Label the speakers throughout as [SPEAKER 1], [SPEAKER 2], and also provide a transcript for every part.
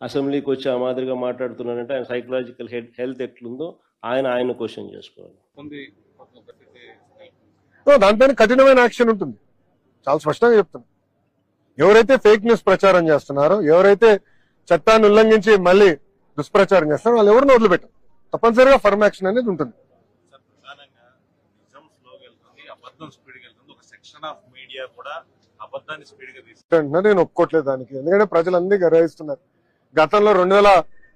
[SPEAKER 1] అసెంబ్లీకి వచ్చి ఆ మాదిరిగా మాట్లాడుతున్నాడంటే ఆయన సైకలాజికల్ హెల్త్ ఎట్లుందో ఆయన ఆయన క్వశ్చన్ చేసుకోవాలి.
[SPEAKER 2] దానిపైన కఠినమైన యాక్షన్ ఉంటుంది. చాలా స్పష్టంగా చెప్తున్నా. ఎవరైతే ఫేక్ న్యూస్ ప్రచారం చేస్తున్నారో ఎవరైతే చట్టాన్ని ఉల్లంఘించి మళ్ళీ దుష్ప్రచారం చేస్తారో వాళ్ళు ఎవరిని వదిలిపెట్టారు. తప్పనిసరిగా ఫర్మ్ యాక్షన్ అనేది ఉంటుంది.
[SPEAKER 3] సార్ ప్రధానంగా నిజం స్లోగా వెళ్తుంది అబద్ధం స్పీడ్గా వెళ్తుంది. ఒక సెక్షన్ ఆఫ్ మీడియా కూడా అబద్ధాన్ని స్పీడ్గా తీసుకుంటుంది
[SPEAKER 2] అంటున్నా నేను ఒప్పుకోవట్లేదు దానికి. ఎందుకంటే ప్రజలందరూ గర్వహిస్తున్నారు. గతంలో రెండు వేల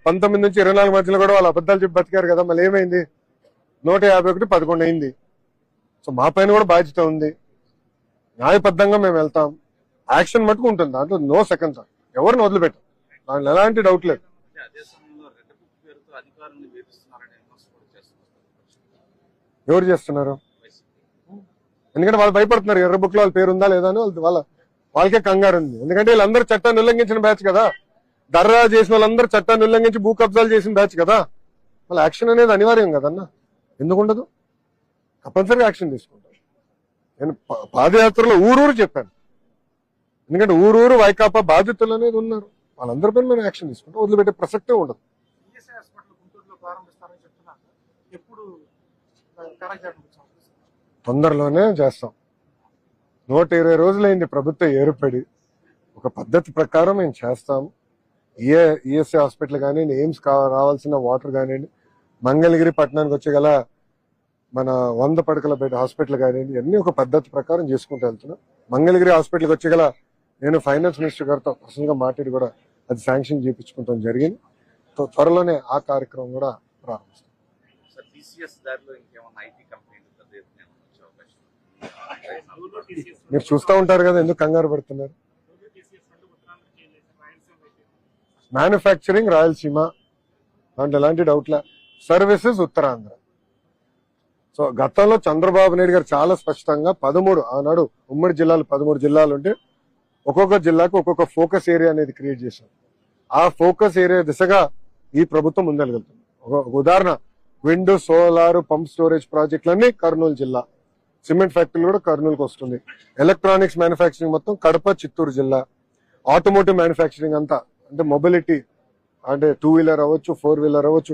[SPEAKER 2] పంతొమ్మిది నుంచి ఇరవై నాలుగు మధ్యలో కూడా వాళ్ళు అబద్ధాలు చెప్పి బతికారు కదా మళ్ళీ ఏమైంది? నూట యాభై ఒకటి పదకొండు అయింది. సో మా పైన కూడా బాధ్యత ఉంది. న్యాయబద్ధంగా మేము వెళ్తాం. యాక్షన్ మటుకు ఉంటుంది. దాంట్లో నో సెకండ్ సార్ ఎవరిని వదిలిపెట్టాం. దాంట్లో ఎలాంటి డౌట్ లేదు. ఎవరు చేస్తున్నారు? ఎందుకంటే వాళ్ళు భయపడుతున్నారు. ఎర్ర బుక్లో వాళ్ళ పేరు ఉందా లేదా అని వాళ్ళ వాళ్ళ వాళ్ళకే కంగారు ఉంది. ఎందుకంటే వీళ్ళందరూ చట్టాన్ని ఉల్లంఘించిన బ్యాచ్ కదా. దర్రా చేసిన వాళ్ళందరూ చట్టాన్ని ఉల్లంఘించి భూ కబ్జాలు చేసిన బ్యాచ్ కదా. వాళ్ళ యాక్షన్ అనేది అనివార్యం కదన్నా? ఎందుకు ఉండదు? తప్పనిసరిగా యాక్షన్ తీసుకుంటారు. నేను పాదయాత్రలో ఊరూరు చెప్పాను. ఎందుకంటే ఊరూరు వైకాపా బాధితులు అనేది ఉన్నారు. వాళ్ళందరిపైన మనం యాక్షన్ తీసుకుంటాం. వదిలిపెట్టే ప్రసక్తే ఉండదు. తొందరలోనే చేస్తాం. నూట ఇరవై రోజులైంది ప్రభుత్వం ఏర్పడి. ఒక పద్ధతి ప్రకారం మేము చేస్తాం. ఏ ఈఎస్ఐ హాస్పిటల్ కానీ ఎయిమ్స్ రావాల్సిన వాటర్ కానివ్వండి మంగళగిరి పట్టణానికి వచ్చే గల మన వంద పడకల బెడ్ హాస్పిటల్ కానివ్వండి అన్ని ఒక పద్ధతి ప్రకారం చేసుకుంటూ వెళ్తున్నాం. మంగళగిరి హాస్పిటల్కి వచ్చే గల నేను ఫైనాన్స్ మినిస్టర్ గారితో పర్సనల్గా మాట్లాడి కూడా అది శాంక్షన్ చేయించుకుంటాం జరిగింది. సో త్వరలోనే ఆ కార్యక్రమం కూడా ప్రారంభిస్తాం. మీరు చూస్తూ ఉంటారు కదా ఎందుకు కంగారు పడుతున్నారు? మ్యానుఫ్యాక్చరింగ్ రాయలసీమ దాంట్లో ఎలాంటి డౌట్లే సర్వీసెస్ ఉత్తరాంధ్ర. సో గతంలో చంద్రబాబు నాయుడు గారు చాలా స్పష్టంగా పదమూడు ఆనాడు ఉమ్మడి జిల్లాలు పదమూడు జిల్లాలు ఉంటే ఒక్కొక్క జిల్లాకు ఒక్కొక్క ఫోకస్ ఏరియా అనేది క్రియేట్ చేశాం ఆ ఫోకస్ ఏరియా దిశగా ఈ ప్రభుత్వం ముందెలగలుగుతుంది ఒక ఒక ఉదాహరణ విండ్ సోలార్ పంప్ స్టోరేజ్ ప్రాజెక్టులన్నీ కర్నూలు జిల్లా. సిమెంట్ ఫ్యాక్టరీలు కూడా కర్నూలుకి వస్తుంది. ఎలక్ట్రానిక్స్ మ్యానుఫ్యాక్చరింగ్ మొత్తం కడప చిత్తూరు జిల్లా. ఆటోమోటివ్ మ్యానుఫ్యాక్చరింగ్ అంతా అంటే మొబిలిటీ అంటే టూ వీలర్ అవ్వచ్చు ఫోర్ వీలర్ అవ్వచ్చు